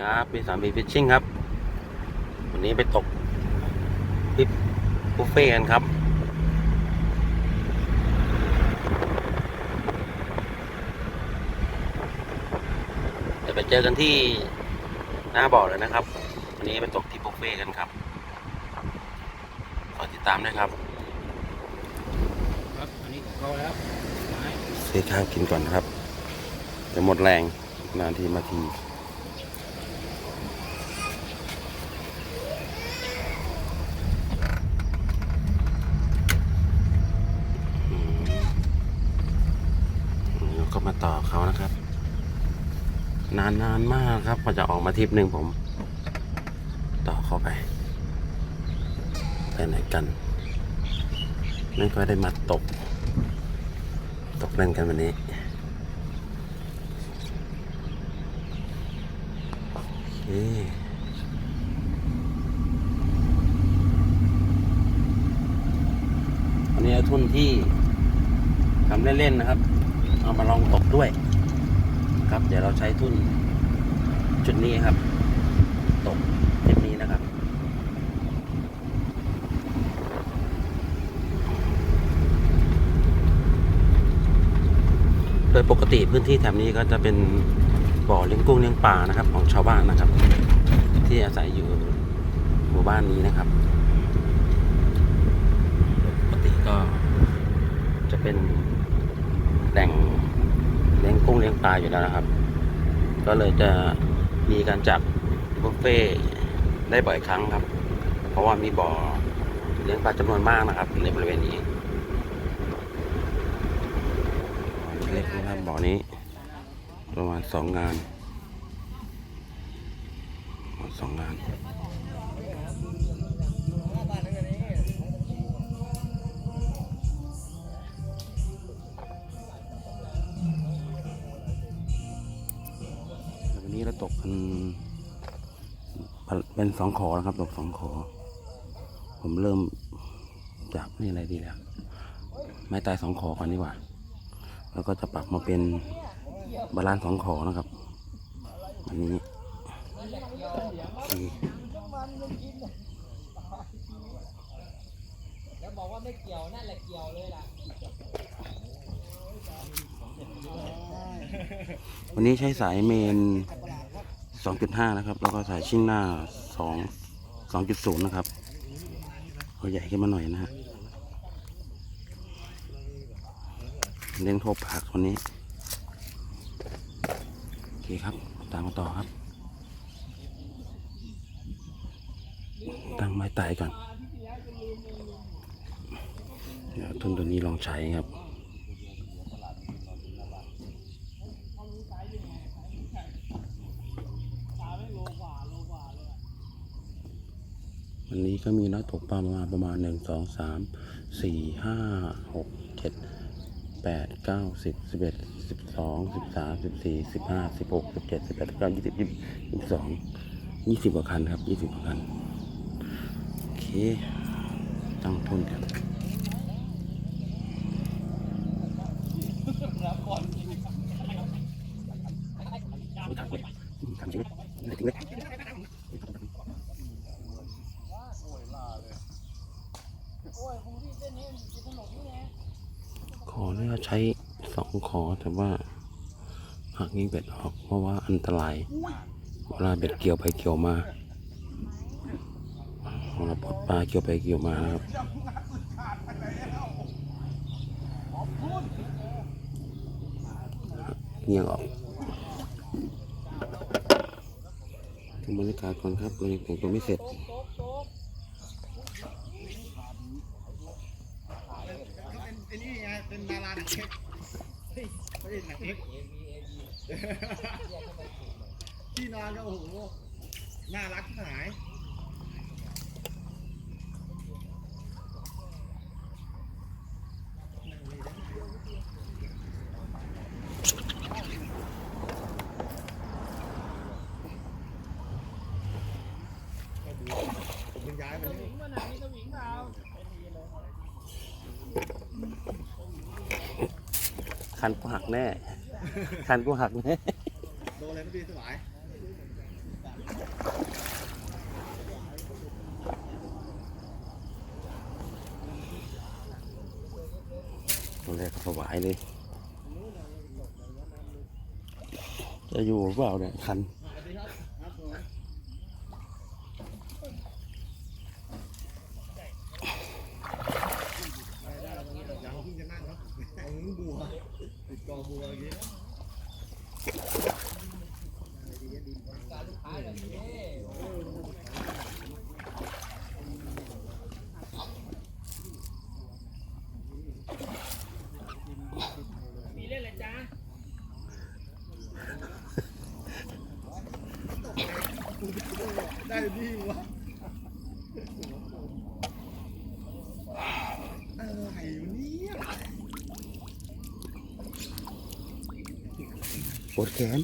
ครับมีสามบีฟิชชิ่งครับ วันนี้ไปตกปิปบุฟเฟ่ต์กันครับ เดี๋ยวไปเจอกันที่หน้าบ่อเลยนะครับ วันนี้ไปตกที่บุฟเฟ่ต์กันครับขอติดตามด้วยครับครับอันนี้ของเขาแล้วไม้ซื้อข้าวกินก่อนนะครับ จะหมดแรงนานทีมาที อืมแล้วก็มาต่อเขานะครับ นานนานมากครับกว่าจะออกมาทริปหนึ่งผม ต่อเข้าไปไปไหนกัน ไม่ค่อยได้มาตก ตกเล่นกันวันนี้โอเคอันนี้ทุนที่ทำเล่นๆนะครับ เอามาลองตกด้วย ครับ เดี๋ยวเราใช้ทุน จุดนี้ครับ ตกจุดนี้นะครับ โดยปกติพื้นที่แถบนี้ก็จะเป็นบ่อเลี้ยงกุ้งเลี้ยงปลานะครับ ของชาวบ้านนะครับ ที่อาศัยอยู่หมู่บ้านนี้นะครับปกติก็จะเป็นแหล่งเลี้ยงกุ้งเลี้ยงปลาอยู่แล้วนะครับ ก็เลยจะ มีการจับบุฟเฟ่ได้บ่อยครั้งครับ เพราะว่ามีบ่อเลี้ยงปลาจำนวนมากนะครับ ในบริเวณนี้เล็กนะครับบ่อนี้ ประมาณสองงานสองงาน ตกกันเป็นสองขอนะครับ ตกสองขอ ผมเริ่มจากนี่อะไรดีแล้วไม้ตายสองขอก่อนดีกว่า แล้วก็จะปรับมาเป็นบาลานสองขอนะครับ อันนี้อเคแล้วบอกว่าไม่เกี่ยวนั่นแหละเกี่ยวเลยล่ะวันนี้ใช้สายเมน 2.5 นะครับ แล้วก็สายชิ่งหน้า 2 2.0 นะครับเอาใหญ่ขึ้นมาหน่อยนะฮะเลี้ยงโทบผักวันนี้ โอเคครับ ตามมาต่อครับ ตั้งไม้ไต่ก่อน เดี๋ยวทุนตัวนี้ลองใช้ครับ วันนี้ก็มีนักตกปลาประมาณประมาณหนึ่งสองสามสี่ห้าหกเจ็ดแปดเก้าสิบสิบเอ็ดสิบสองสิบ สามสิบสี่สิบห้าสิบหกสิบเจ็ดสิบแปดสิบเก้ายี่สิบยี่สิบสองยี่สิบกว่าคันครับยี่สิบกว่าคัน โอเค ตั้งทุนกันทำเลยทำจริงเลยจริงเลย ขอเนี่ย ใช้สองขอแต่ว่าหักยิงเบ็ดออกเพราะว่าอันตราย เวลาเบ็ดเกี่ยวไปเกี่ยวมาเวลาปลดปลาเกี่ยวไปเกี่ยวมานะครับเงียงออกดูบรรยากาศก่อนครับเรายังแต่งตัวไม่เสร็จ ไอ้นี่ไง เป็นดาราหนังเอ็กซ์เฮ้ยไม่ใช่หนังเอ็กซ์ที่นอนก็โอ้โห น่ารักที่หายผมเป็นย้ายไปนี่ คันกูหักแน่ คันกูหักแน่ โดนอะไรไม่ดีสวายตัวแรกก็ถวายเลย จะอยู่เปล่าเนี่ยคัน อย่างเพิ่งจะนั่งครับเอามือบัวติดกอบัวอย่างนี้ มีเล่นอะไรจ้า ได้ดีวะอะไรวะเนี่ย ปวดแขน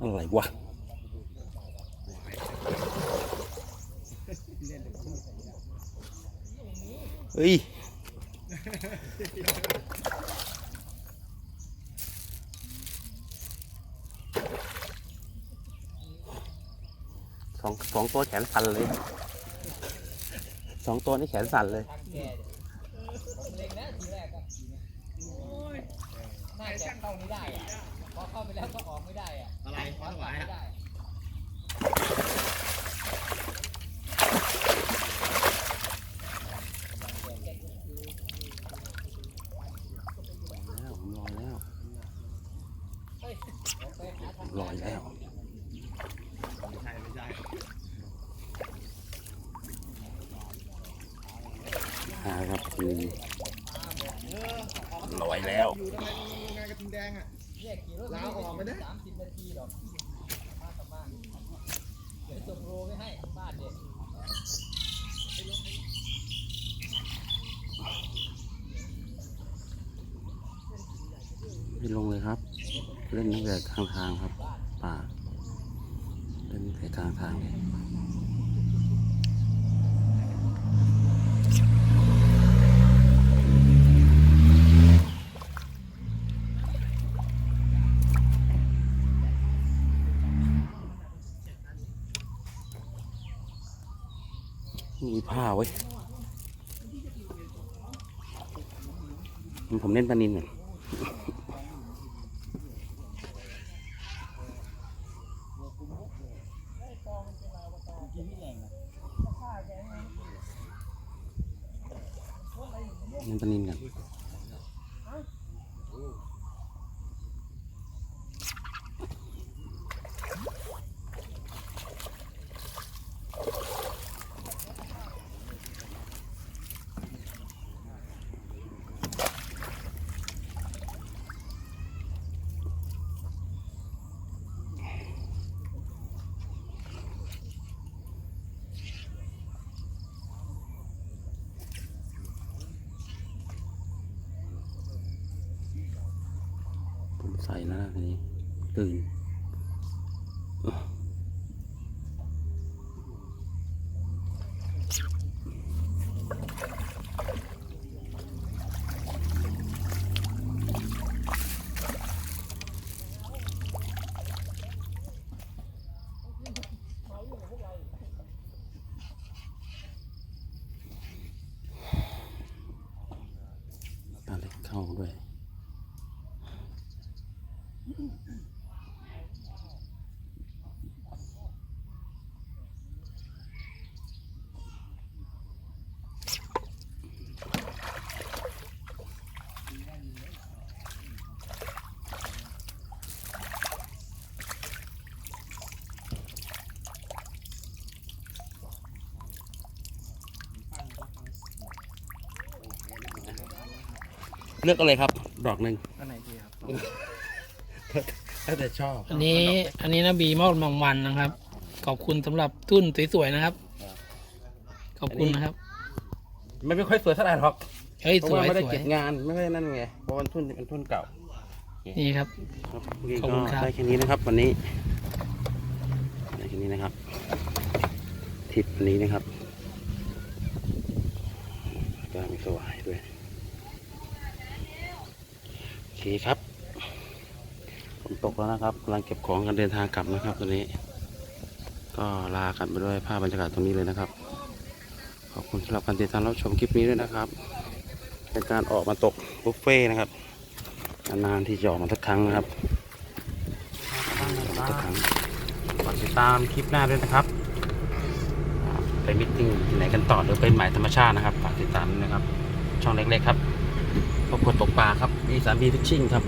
อะไรวะเฮ้ย สองสองตัวแขนสั่นเลยสองตัวนี่แขนสั่นเลยแก่เล็งนะทีแรกอะน่าจะเข้าไม่ได้อะพอเข้าไปแล้วก็ออกไม่ได้อะอะไรขวาถขวาวายไม่อะได้ แล้วผมลอยแล้ว เฮ้ยออกไปหาทาง ลอยแล้ว ไม่ใช่ไม่ใช่ หาครับนี่เออออกลอยแล้วอยู่ทำไมโรงงานกระทิงแดงอะเนี่ยขี่รถลาออกไม่ได้สามสิบนาทีหรอกมากกับมากเดี๋ยวส่งโรไม่ให้บ้านเด็กไม่ลงเลยครับ เล่นตั้งแต่ทางทางครับ ป่า เล่นตั้งแต่ทางทางเลย มีผ้าไว้ยผมเล่นปานินเนี่ยเล่นปานินกัน ใส่แล้วนะทีนี้ตื่น เลือกอะไรครับ ดอกหนึ่งอันไหนดีครับแล้วแต่ชอบอันนี้อันนี้นะบีมอบรางวัลนะครับ ขอบคุณสำหรับตุ้นสวยๆนะครับ ขอบคุณนะครับไม่ไม่ค่อยสวยเท่าไหร่หรอกเฮ้ยเพราะสวว่ายไม่ได้สวเก็ยบงานไม่ได้นั่นไงเพราะมันทุนเป็นทุนเก่านี่ครับ ครับเมื่อกี้ขอบก็คุณครับ ได้แค่นี้นะครับ วันนี้ได้แค่นี้นะครับทริปวันนี้นะครับโอเคก็มีสวายด้วยโอ เคครับฝนตกแล้วนะครับกำลังเก็บของกันเดินทางกลับนะครับตอนนี้ ก็ลากันไปด้วยภาพบรรยากาศตรงนี้เลยนะครับ ขอบคุณสำหรับการติดตามรับชมคลิปนี้ด้วยนะครับเป็นการออกมาตกบุฟเฟ่นะครับนานๆที่จะออกมาสักครั้งนะครับสักครั้งฝากติดตามคลิปหน้าด้วยนะครับ ไปมิทติ้งที่ไหนกันต่อหรือเป็นหมายธรรมชาตินะครับฝากติดตามนะครับ ช่องเล็กๆครับ ครอบครัวตกปลาครับมีสามีฟิชชิ่งครับ